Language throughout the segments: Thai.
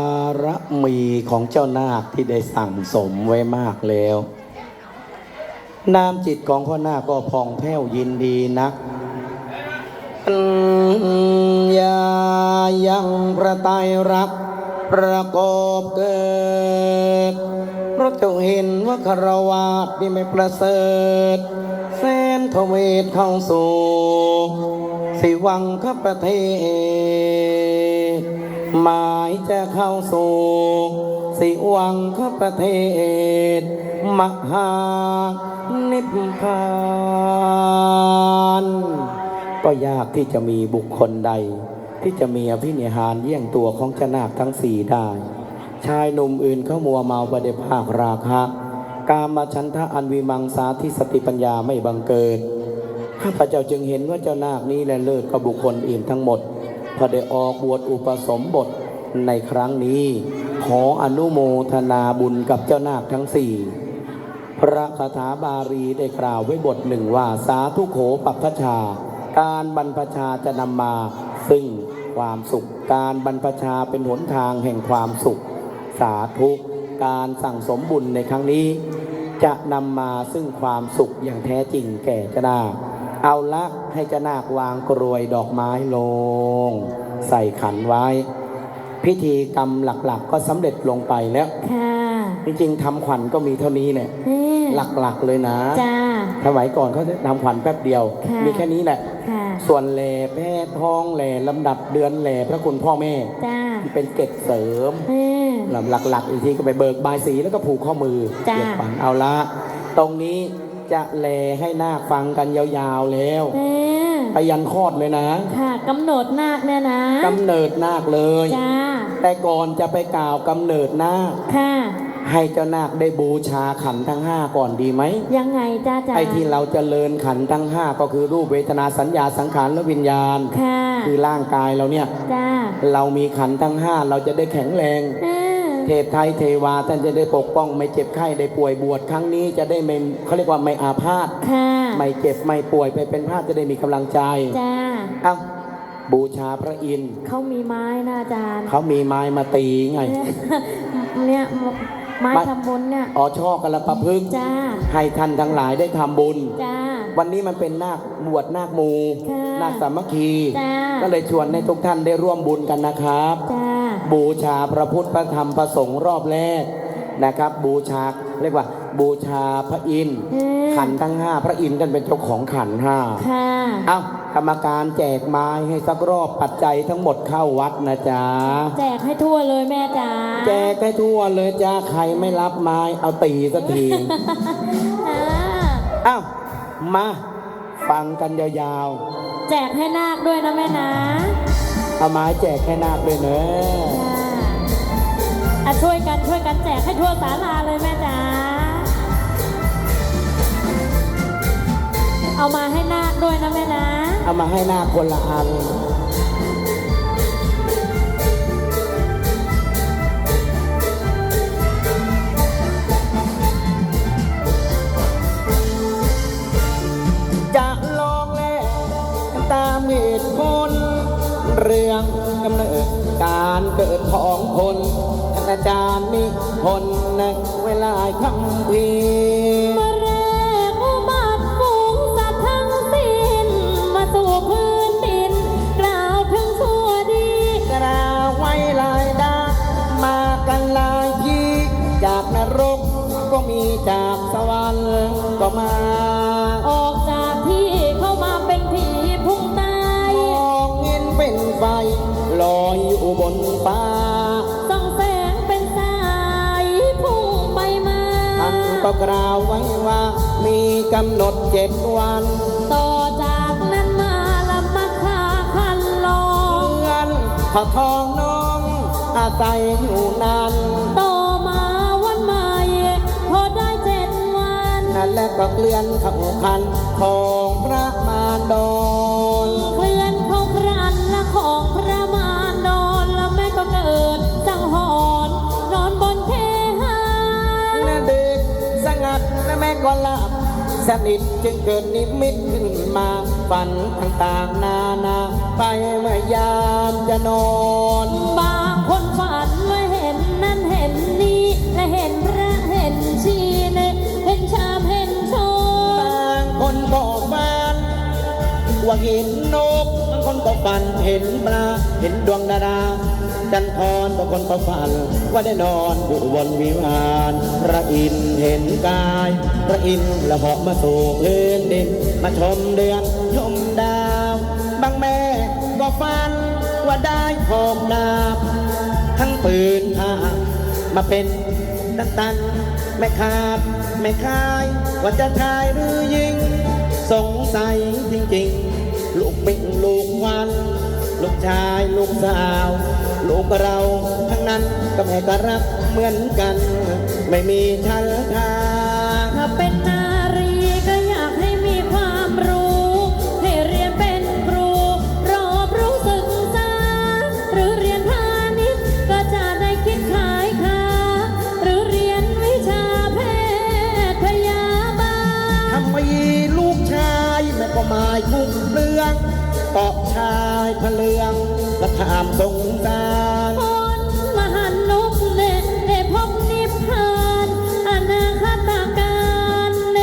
บารมีของเจ้านาคที่ได้สั่งสมไว้มากแล้ว นามจิตของพ่อนาคก็พองแผ้วยินดีนักปัญญายังประไตยรักประกอบเกิดเพราะเจ้าเห็นว่าคารวาสนี่ไม่ประเสริฐแสนทเวทเข้าสู่สิวังขประเทศ หมายจะเข้าสู่สิวังขประเทศ มหานิพพานก็ยากที่จะมีบุคคลใด ที่จะมีอภินิหารเยี่ยงตัวของเจานาคทั้งสี่ได้ ชายหนุ่มอื่นเขามัวเมาประเดภาคราคะ กามาชันทะอันวิมังสาที่สติปัญญาไม่บังเกิด ข้าพเจ้าจึงเห็นว่าเจ้านาคนี้และเลิศกับบุคคลอื่นทั้งหมด พอได้ออกบวชอุปสมบทในครั้งนี้ ขออนุโมทนาบุญกับเจ้านาคทั้งสี่พระคาถาบาลีได้กล่าวไว้บทหนึ่งว่าสาธุโขปัพพชา การบรรพชาจะนำมา ซึ่งความสุข การบรรพชาเป็นหนทางแห่งความสุข สาธุการสั่งสมบุญในครั้งนี้ จะนำมาซึ่งความสุขอย่างแท้จริงแก่เจ้านาค เอาละให้เจ้านาควางกรวยดอกไม้ลง ใส่ขันไว้ พิธีกรรมหลักๆ ก็สำเร็จลงไปแล้วค่ะจริงๆทำขวัญก็มีเท่านี้แหละนี่หลักๆเลยนะจ้าสมัยก่อนเขาจะทำขวัญแป๊บเดียวค่ะมีแค่นี้แหละค่ะส่วนแหล่แพ้ท้องแหล่ลำดับเดือนแหล่พระคุณพ่อแม่จ้าที่เป็นเกตเสริมนี่ลำหลักๆอีกทีก็ไปเบิกบายสีแล้วก็ผูกข้อมือจ้ะเก็บฝันเอาละ ตรงนี้ จะแลให้นาคฟังกันยาวๆแล้วนี่ไปยันคลอดเลยนะค่ะกำหนดนาคเนี่ยนะกำเนิดนาคเลย จ้าแต่ก่อนจะไปกล่าวกำเนิดนาค ค่ะ ให้เจ้านาคได้บูชาขันธ์ทั้งห้าก่อนดีไหมยังไงจ้าจ้าไอ้ที่เราจเจริญขันธ์ทั้งห้าก็คือรูปเวทนาสัญญาสังขารและวิญญาณ ค่ะคือร่างกายเราเนี่ย จ้าเรามีขันธ์ทั้งห้าเราจะได้แข็งแรงอืม เทพไทยเทวาท่านจะได้ปกป้อง ไม่เจ็บไข้ได้ป่วยบวชครั้งนี้จะได้ไม่เขาเรียกว่าไม่อาพาธค่ะไม่เจ็บไม่ป่วยไปเป็นพาธจะได้มีกำลังใจจ้าเอ้าบูชาพระอินทร์เขามีไม้นะอาจารย์เขามีไม้มาตีไง เนี่ยไม้ไม้ทำบุญเนี่ยอ๋อช่อกระประพฤกษ์จ้าให้ท่านทั้งหลายได้ทำบุญจ้าวันนี้มันเป็นนาคบวชนาคมูค่ะนาคสามัคคีจ้าก็เลยชวนให้ทุกท่านได้ร่วมบุญกันนะครับจ้า บูชาพระพุทธพระธรรมพระสงฆ์รอบแรกนะครับ บูชาเรียกว่า บูชาพระอินทร์อืม ขันธ์ทั้งห้าพระอินทร์ท่านเป็นเจ้าของขันธ์ห้าค่ะ เอ้ากรรมการแจกไม้ให้สักรอบปัจจัยทั้งหมดเข้าวัดนะจ๊ะ แจกให้ทั่วเลยแม่จ๋าแจกให้ทั่วเลยจ้าใครไม่รับไม้เอาตีสักที อ่าเอ้ามา ฟังกันยาวแจกให้นาคด้วยนะแม่นะๆ เอาไม้แจกแค่นาคเลยเนอะจ้าอะช่วยกันช่วยกันแจกให้ทั่วศาลาเลยแม่จ๋า เอามาให้นาคด้วยนะแม่นะ เอามาให้นาคคนละอันจะลองแลตามเหตุผล เรื่องกำเนิดการเกิดของคนอาจารย์นิพนธ์ในเวลาคำพีมาแรกอุบัติฝูงสัตว์ทั้งสิ้น มาสู่พื้นดิน กล่าวถึงชั่วดีกล่าวไว้หลายดามากันหลายทีจากนรกก็มีจากสวรรค์ก็มา ก็กล่าวไว้ว่า มีกำหนดเจ็ดวัน ต่อจากนั้นมาละมาคาคันลองเงินพระทองน้อง อาศัยอยู่นั้นต่อมาวันใหม่พอได้เจ็ดวัน นั่นแหละก็เกลื่อนขับคันขอ สนิทจึงเกิดนิมิตขึ้นมาฝันต่างๆนานา ไปเมื่อยามจะนอนบางคนฝันว่าเห็นนั่นเห็นนี้และเห็นพระเห็นชีเนเห็นชามเห็นชนบางคนก็ฝันว่าเห็นนกบางคนก็ฝันเห็นปลาเห็นดวงดารา จันทรบางคนก็ฝัน ว่าได้นอนอยู่บนวิมานพระอินทร์เห็นกายพระอินทร์ละเหาะมาสู่พื้นดิน มาชมเดือนชมดาวบางแม่ก็ฝัน ว่าได้หอบดาบ ทั้งปืนผ้ามาเป็นตันตันไม่ขาดไม่คาย ว่าจะทายหรือยิง สงสัยจริงๆ ลูกปิ่งลูกวัน ลูกชายลูกสาว ลูกเราทั้งนั้นก็แม่ก็รักเหมือนกัน ไม่มีชันทาง ถ้าเป็นนารีก็อยากให้มีความรู้ ให้เรียนเป็นครู รอบรู้ศึกษา หรือเรียนพาณิชย์ก็จะได้คิดขายค้า หรือเรียนวิชาแพทย์พยาบาลทำไมลูกชายแม่ก็หมายคุ้มเรื่องเกาะชายพะเลือง และถามสงสารคนมหันนุกเนได้พบนิพพานอนาคตการเน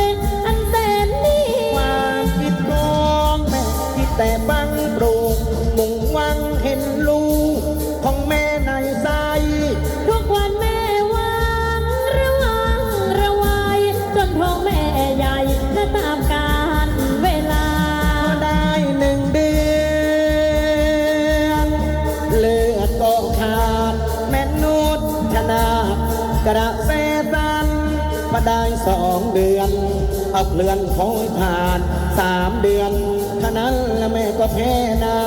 อันแสนนี้ความคิดของแม่คิดแต่บังปลูกมุ่งหวังเห็นลูกของแม่ ขับเรือนคอยผ่านสามเดือนเท่านั้นแล้วแม่ก็แพ้น้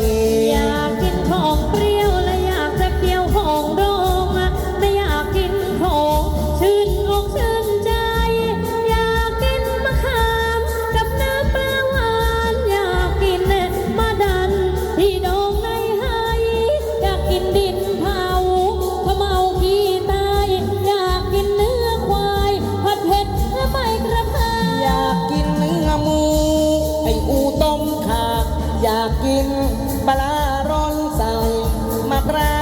ำอยากกินของเปรี้ยว ไอ้อูต้มขาอยากกินปลาร้าร้อนใส่มะพร้าว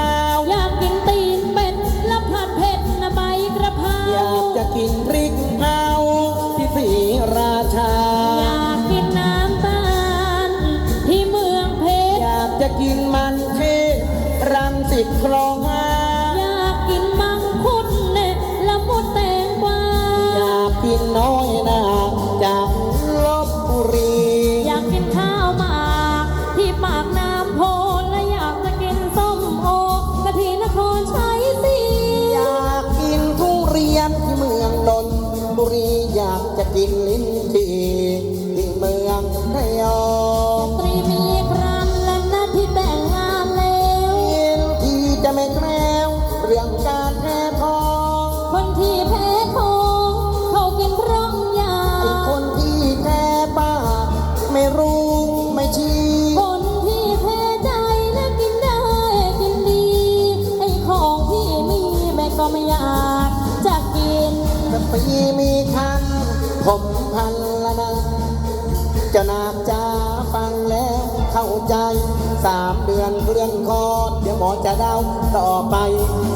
อนเดือนคอดเดี๋ยวหมอจะเดาต่อไป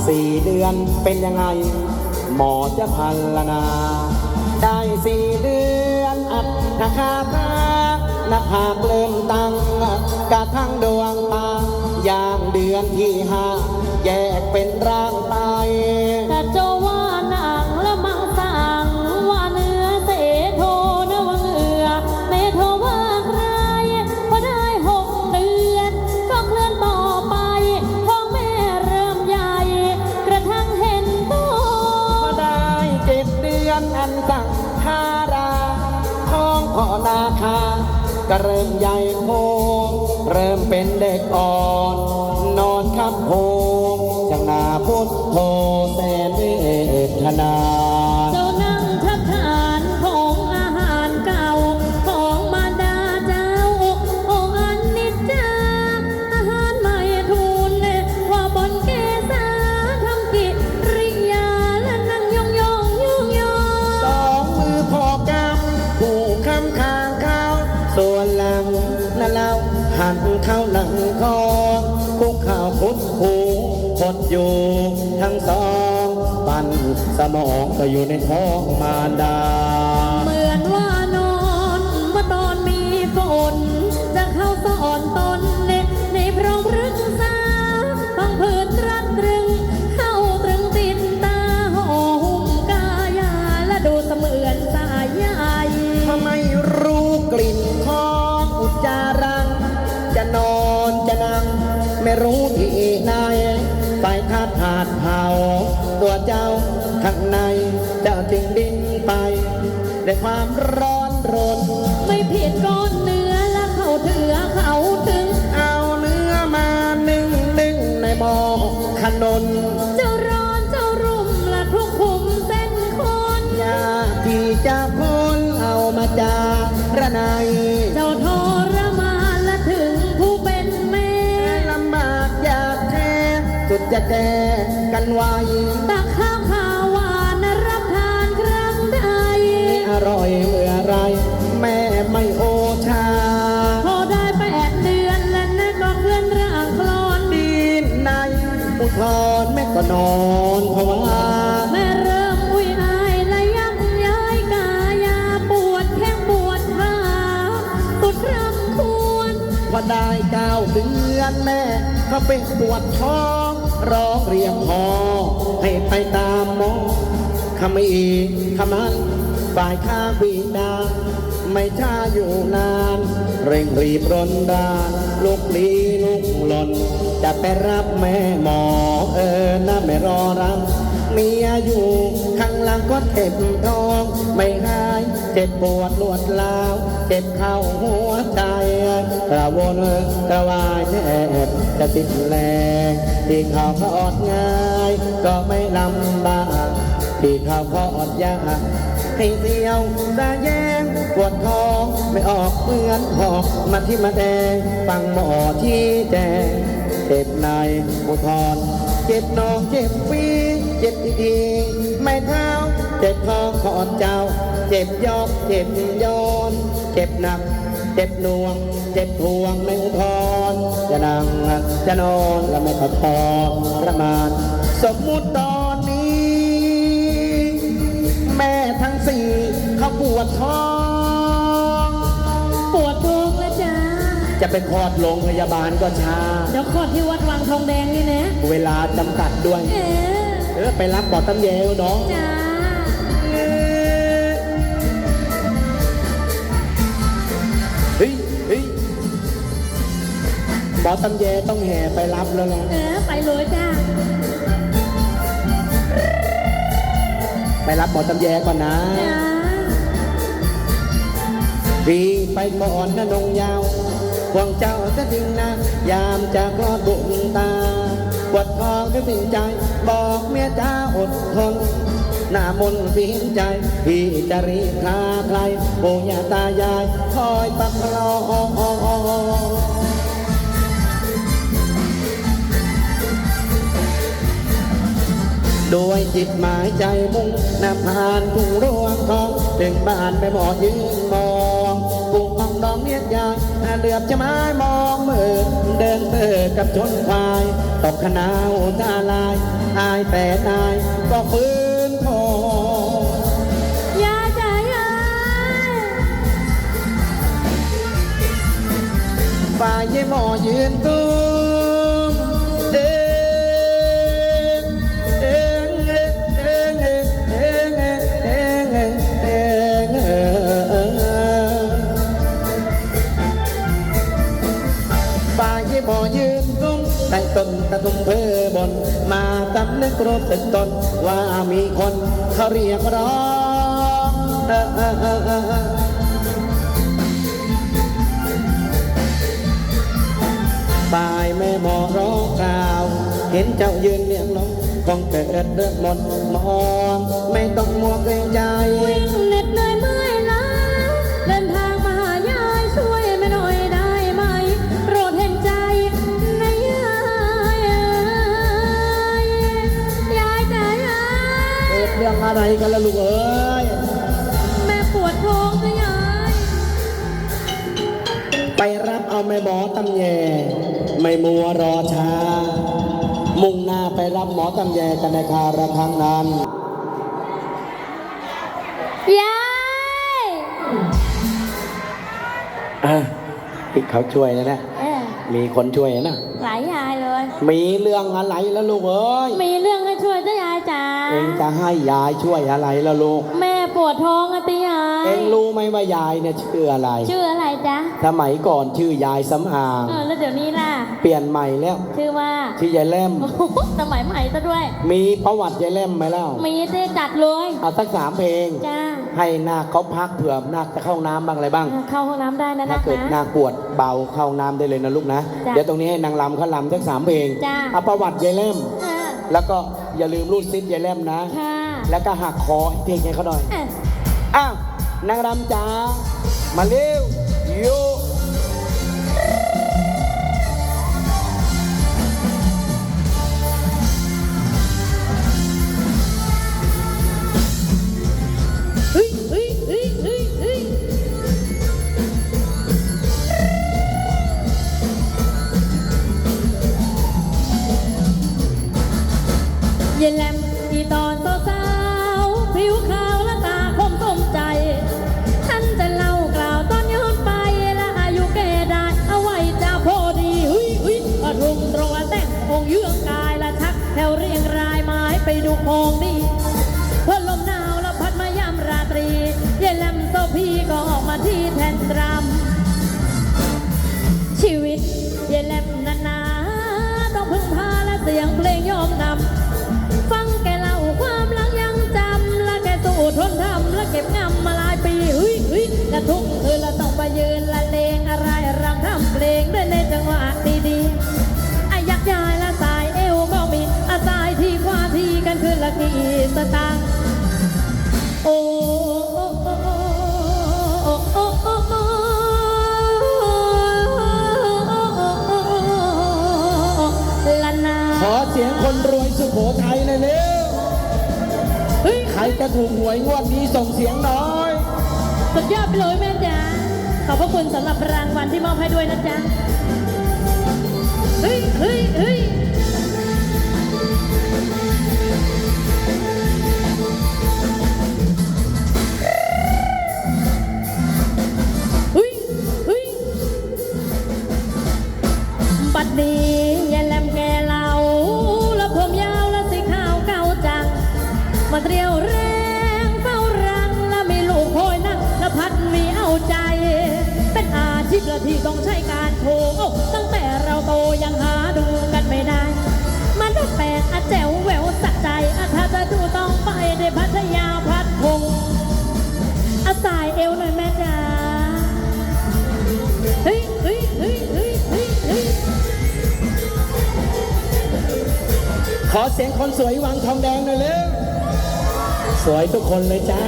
สี่เดือนเป็นยังไง หมอจะพันละนา ได้สี่เดือนอัดนาคาตาหน้าผากเริ่มตั้งกระทั่งดวงตาอย่างเดือนที่ห้าแยกเป็นร่างไป ก็เริ่มใหญ่โพเริ่มเป็นเด็กอ่อน นอนทับโพจังนาพุทโธแสนเวทนา อยู่ทั้งสองปันสมองก็อยู่ในท้องมารดา จ้าจึงดิ้นไปด้วยความร้อนรน ไม่ผิดก้อนเนื้อและเขาเถือเขาถึง เอาเนื้อมานึ่งนึ่งในหม้อขนนเจ้าร้อนเจ้ารุ่มและทุกขุมเส้นคนยาที่จะพ้นเอามาจากระไนยเจ้าทรมานและถึงผู้เป็นแม่ลำบากอยากแท้สุดจะแก้กันไว้ ร่อยเมื่อไร แม่ไม่โอชา พอได้แปดเดือนและนั่นก็เคลื่อนร่างคลอนดินในอุทธรแม่ก็นอนภาวะแม่เริ่มอุ้ยอายและยักย้ายกายาปวดแข้งปวดขาสุดรำควรพอได้เก้าเดือนแม่เขาเป็นปวดท้องร้องเรียกพอให้ไปตามหมอขมีขมัน ฝ่ายข้าบิดาไม่ช้าอยู่นาน เร่งรีบรนดานลุกลี้ลุกหล่น จะไปรับแม่หมอเออนะไม่รอรับเมียอยู่ข้างหลังก็เจ็บท้อง ไม่หายเจ็บปวดรวดลาวเจ็บเข้าหัวใจกระวนกระวายแทบจะติดแรงที่เขาเขาอดง่าย ก็ไม่ลำบากที่เขาเขาอดยาก ให้เสียวตาแยงปวดท้องไม่ออกเหมือนหอกมาที่มาแดงฟังหมอที่แจงเจ็บในอุทธรเจ็บนองเจ็บปีเจ็บทีๆไม่เท้าเจ็บท้องขอดเจ้า เจ็บยอกเจ็บย้อนเจ็บหนักเจ็บน่วง เจ็บทวงในอุทธรจะนั่งจะนอนและไม่ขอทอประมาณสมมุติ สี่เขาปวดท้อง ปวดท้องแล้วจ้าจะไปคลอดโรงพยาบาลก็ช้า เดี๋ยวขอดที่วัดวังทองแดงนี่นะ เวลาจำกัดด้วย เออเออไปรับปอดตำแยวน้อง จ้าเฮ้ยเฮ้ยปอดตำแยต้องแห่ไปรับแล้วนะ เออไปเลยจ้า ไปรับปอดตำแยก่อนนะจ้าพี่ไปก่อนนะนงยาวห่วงเจ้าจะทิ้งนะ ยามจะกอดบุญตา ปวดท้องก็สิ้นใจ บอกเมียจ้าอดทน หน้ามนต์สิ้นใจ พี่จะรีบพาใครปู่ย่าตายาย คอยประคอ โดยจิตหมายใจมุ่งนำผ่านกรุงรวงทองถึงบ้านไปหมอยืนมองกรุงของดองเนียดยายเหลือบจะไม้มองมือเดินเปิดกับชนควายตกขนาวตาลาย อายแต่นายก็ฟื้นพอยาจ้ายายฝ่ายยายหมอยืนตุ้ ตนตะตุ่มเพอบน มาตำนึกรู้สึกตน ว่ามีคนเขาเรียกร้องตายแม่หมอร้องกล่าว เห็นเจ้ายืนเลี้ยงน้องคงเกิดเรื่องหมดมอง ไม่ต้องมัวเกรงใจ เกิดเรื่องอะไรกันละลูกเอ้ย แม่ปวดท้องจ้ะยาย ไปรับเอาแม่หมอตำแย ไม่มัวรอช้า มุ่งหน้าไปรับหมอตำแยกันในคาระครั้งนั้น ยายอะที่เขาช่วยนะนะ เออมีคนช่วยนะ หลายยายเลย มีเรื่องอะไรแล้วลูกเอ้ย มีเรื่องให้ช่วยจ้ะยายจ๋า เองจะให้ยายช่วยอะไรแล้วลูก แม่ปวดท้องอะติยาย เอ็งรู้ไหมว่ายายเนี่ยชื่ออะไร ชื่ออะไรจ๊ะ สมัยก่อนชื่อยายสำอาง เออแล้วเดี๋ยวนี้ล่ะ เปลี่ยนใหม่แล้ว ชื่อว่า ชื่อยายแล่มโอ้โหสมัยใหม่ซะด้วย มีประวัติยายแล่มไหมเล่า มีเจ๊จัดเลยเอาสักสามเพลง จ้า ให้นาคเขาพักเผื่อนาคจะเข้าน้ำบ้างอะไรบ้าง เข้าห้องน้ำได้นะถ้านักเกิดนะนาคปวดเบาเข้าน้ำได้เลยนะลูกนะ จ้ะเดี๋ยวตรงนี้ให้นางรำเขารำสักสามเพลงจ้ะ เอาประวัติยายแล่มอ่า แล้วก็อย่าลืมรูดซิปยายแล่มนะ ค่ะ แล้วก็หักคอให้เพลงให้เขาหน่อย อะอ้าวนางรำจ๋ามาเร็วโย ไปดูของดีพอลมหนาวแล้วพัดมายามราตรีเยายแลมโซพีก็ออกมาที่แทนรำชีวิตเยายแลมนานาต้องพึ่งพาและเสียงเพลงยอมนำฟังแกเล่าความหลังยังจำและแกสู้ทนทำและเก็บงำมาหลายปีเฮ้ยเฮ้ยและทุกคืนละต้องไปยืนละเลง กี่สตาโอ้โอ้โอ้โอ้โอ้โอ้โอ้ละนาขอเสียงคนรวยสุโขทัยหน่อยเร็วเฮ้ยใครจะถูกหวยงวดนี้ส่งเสียงหน้อย สุดยอดไปเลยแม่จ๋าขอบพระคุณสำหรับรางวัลที่มอบให้ด้วยนะจ๊ะ เฮ้ยเฮ้ยเฮ้ย คนเลยจ้า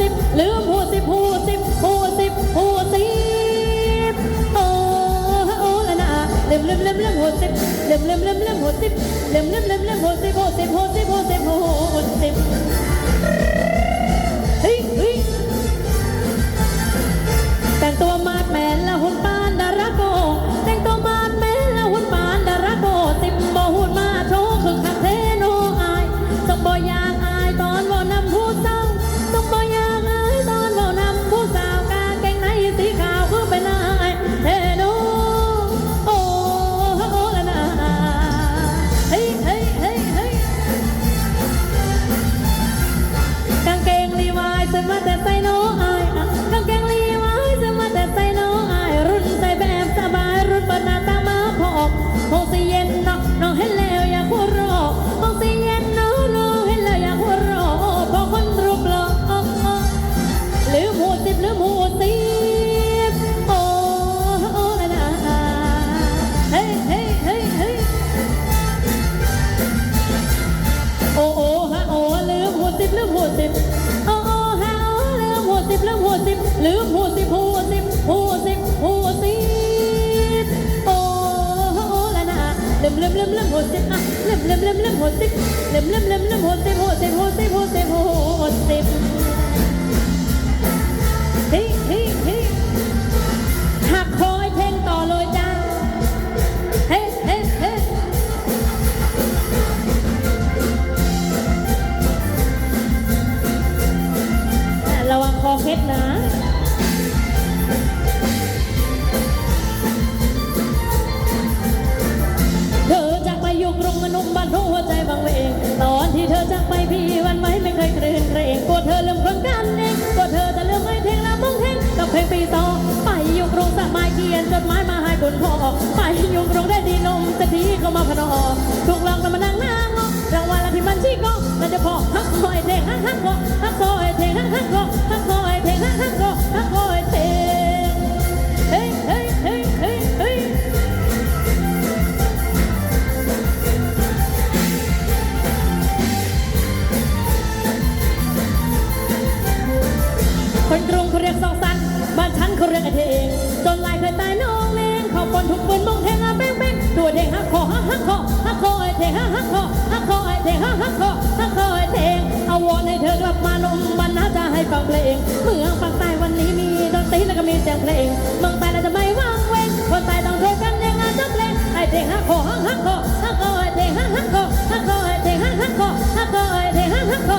สิบลืมหูสิบหูสิบหูสิบหูสิบโอ้โอ้ละนะลืมลืมลืมลืมหูสิบลืมลืมลืมลืมหูสิบลืมลืมลืมลืมหูสิบหูสิบหูสิบหูสิบหูสิบเฮ้ยเฮ้ยแต่งตัวมาแมนล้วหุ่นป้า เมืองปากใต้วันนี้มีดนตรีแล้วก็มีเสียงเพลงเมืองใต้เราจะไม่ว่างเว้นคนใต้ต้องช่วยกันยังไงจะเพลงไอเด็งฮักคอฮักฮัคอฮักคอไอเด็งฮักฮักคอฮักคอไอเด็งฮักฮักคอฮักคอไอเด็งฮักฮักคอ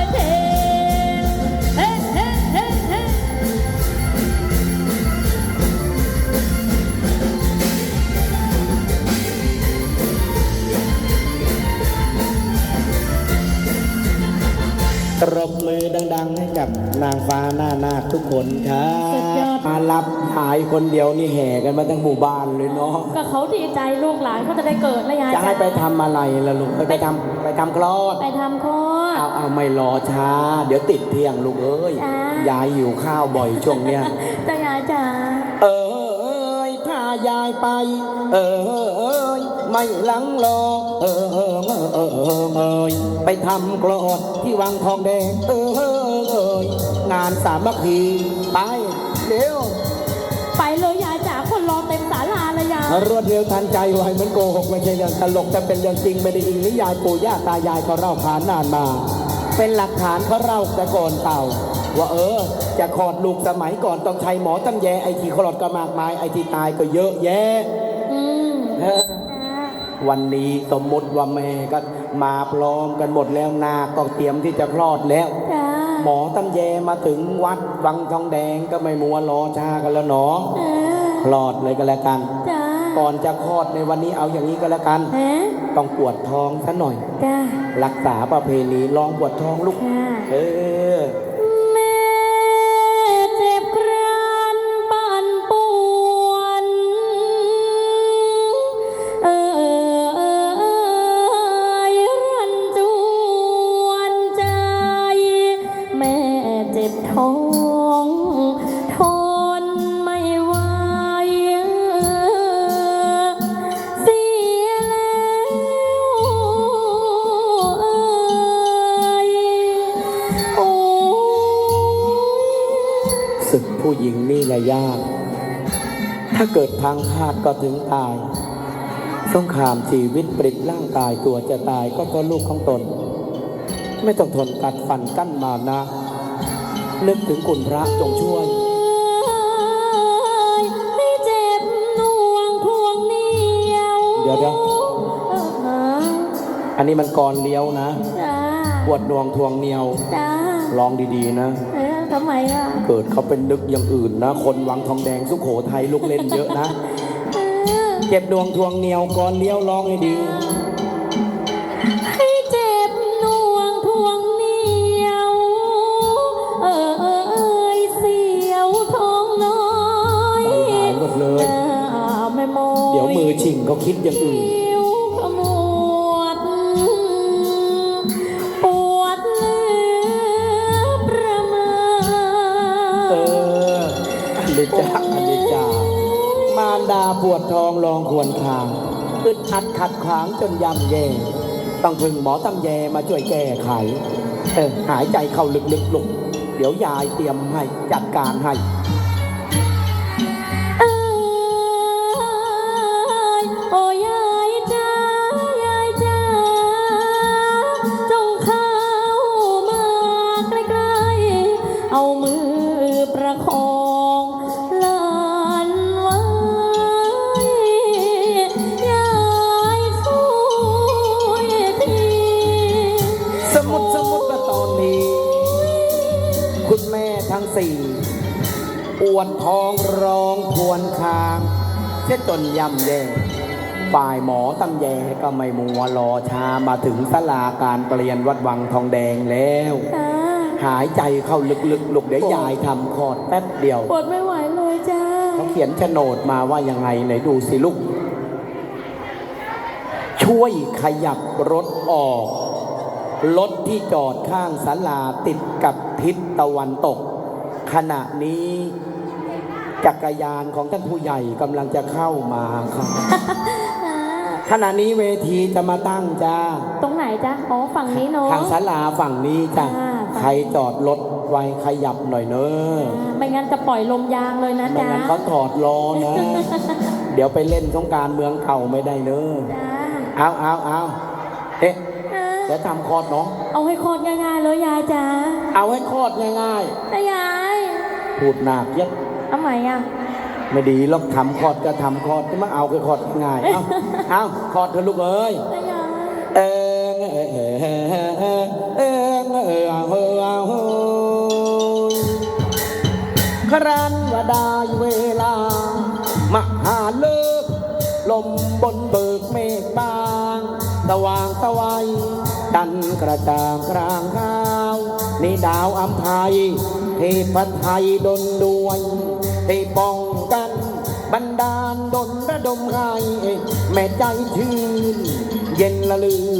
บมือดัง ๆ ให้กับนางฟ้าหน้านาคทุกคนครับมารับหายคนเดียวนี่แห่กันมาทั้งหมู่บ้านเลยเนาะ ก็เขาดีใจลูกหลานเขาจะได้เกิดแล้วยายจะให้ไปทำอะไรล่ะลูกไปไปทำไปทำคลอด ไปทำคลอด เอาเอาไม่รอช้า เดี๋ยวติดเที่ยงลูกเอ้ย จ้ายายหิวข้าวบ่อยช่วงเนี้ย แต่ยายจ๋า เออเอ้ยถ้ายายไป เออเอ้ยไม่หลังรอเออเออเออเออเออเอยไปทำกลอดที่วังทองแดงเออเออเอยงานสามัคคีไปเร็วไปเลยยายจ๋าคนรอเต็มศาลาเลยยายรวดเร็วทันใจไวเหมือนโกหกไม่ใช่เรื่องตลกแต่เป็นเรื่องจริงไม่ได้อิงนิยายปู่ย่าตายายเขาเล่าขานนานมา เป็นหลักฐานเขาเล่าแต่ก่อนเต่า ว่าเออ จะคลอดลูกสมัยก่อนต้องใช้หมอตั้งแยไอทีคลอดก็มากมายไอทีตายก็เยอะแยะอืมเออวันนี้สมมติว่าแม่ก็มาพร้อมกันหมดแล้วนาก็เตรียมที่จะคลอดแล้ว จ้าหมอตั้งแยมาถึงวัดวังทองแดงก็ไม่มัวรอช้ากันแล้วเนาะเออคลอดเลยก็แล้วกัน จ้าก่อนจะคลอดในวันนี้เอาอย่างนี้ก็แล้วกัน ฮะต้องปวดท้องซะหน่อย จ้ารักษาประเพณีลองปวดท้องลูกค่ะเออ จ็บท้องทนไม่ไหวเสียแล้วเอยโอ้ศึกผู้หญิงนี่แหละยาก ถ้าเกิดพังพลาดก็ถึงตายสงครามชีวิตปริดร่างกายตัวจะตายก็เพราะลูกของตน ไม่ต้องทนกัดฟันกั้นมานะ นึกถึงคุณพระจงช่วยให้เจ็บหน่วงพวงเหนียวเดี๋ยวเดี๋ยวเออฮะอันนี้มันกรเลี้ยวนะจ้าปวดดวงทวงเหนียว จ้าลองดีๆนะ เอ๊ะทำไมอะเกิดเขาเป็นนึกอย่างอื่นนะ คนวังทองแดงสุโขทัยลูกเล่นเยอะนะ เออเก็บดวงทวงเหนียวก่อนเลี้ยวร้องให้ดีให้ ขัดขวางจนยำแย่ ต้องพึ่งหมอตำแยมาช่วยแก้ไข เออหายใจเข้าลึกๆลุกเดี๋ยวยายเตรียมให้จัดการให้ วดท้องร้องครวรคางเส้นจนย่ำแย่ฝ่ายหมอตำแยก็ไม่มัวรอช้ามาถึงสลาการเปลี่ยนวัดวังทองแดงแล้ว จ้าหายใจเข้าลึกๆลูกเดี๋ยวยายทำคลอดแป๊บเดียว ปวดไม่ไหวเลยจ้า เขาเขียนโฉนดมาว่ายังไงไหนดูสิลูก ช่วยขยับรถออก รถที่จอดข้างศาลาติดกับทิศตะวันตก ขณะนี้ จักรยานของท่านผู้ใหญ่กำลังจะเข้ามาครับอ่าขณะนี้เวทีจะมาตั้งจ้าตรงไหนจ้าอ๋อฝั่งนี้เนาะทางศาลาฝั่งนี้จ้ะอ่าใครจอดรถไว้ขยับหน่อยเนอะอ่าไม่งั้นจะปล่อยลมยางเลยนะไม่จ้างั้นเขาถอดล้อนะ เดี๋ยวไปเล่นสงกรารเมืองเก่าไม่ได้เนอะจ้าเอาเอาเอาเอ๊ะอ่าเดี๋ยวทำคลอดน้องเอาให้โคตรง่ายๆเลยยายจ้าเอาให้คลอดง่ายแต่ยายๆพูดหนักยัดเทำไมอะ ไม่ดีหรอกทำคลอดก็ทำคลอดจะมาเอาก็คลอดง่าย เอ้าเอาคลอดเธอลูกเอ้ย เองเออเออเออเออเองครั้นว่าได้เวลา มหาเลิก ลมบนเบิกเมฆบางตะวางตะไวัยดันกระจ่างกลางข้าวนี่ดาวอัมภัยเทพไทยดนด้วย ป้องกันบันดาลดนระดมให้แม่ใจชื่น เย็นละลืน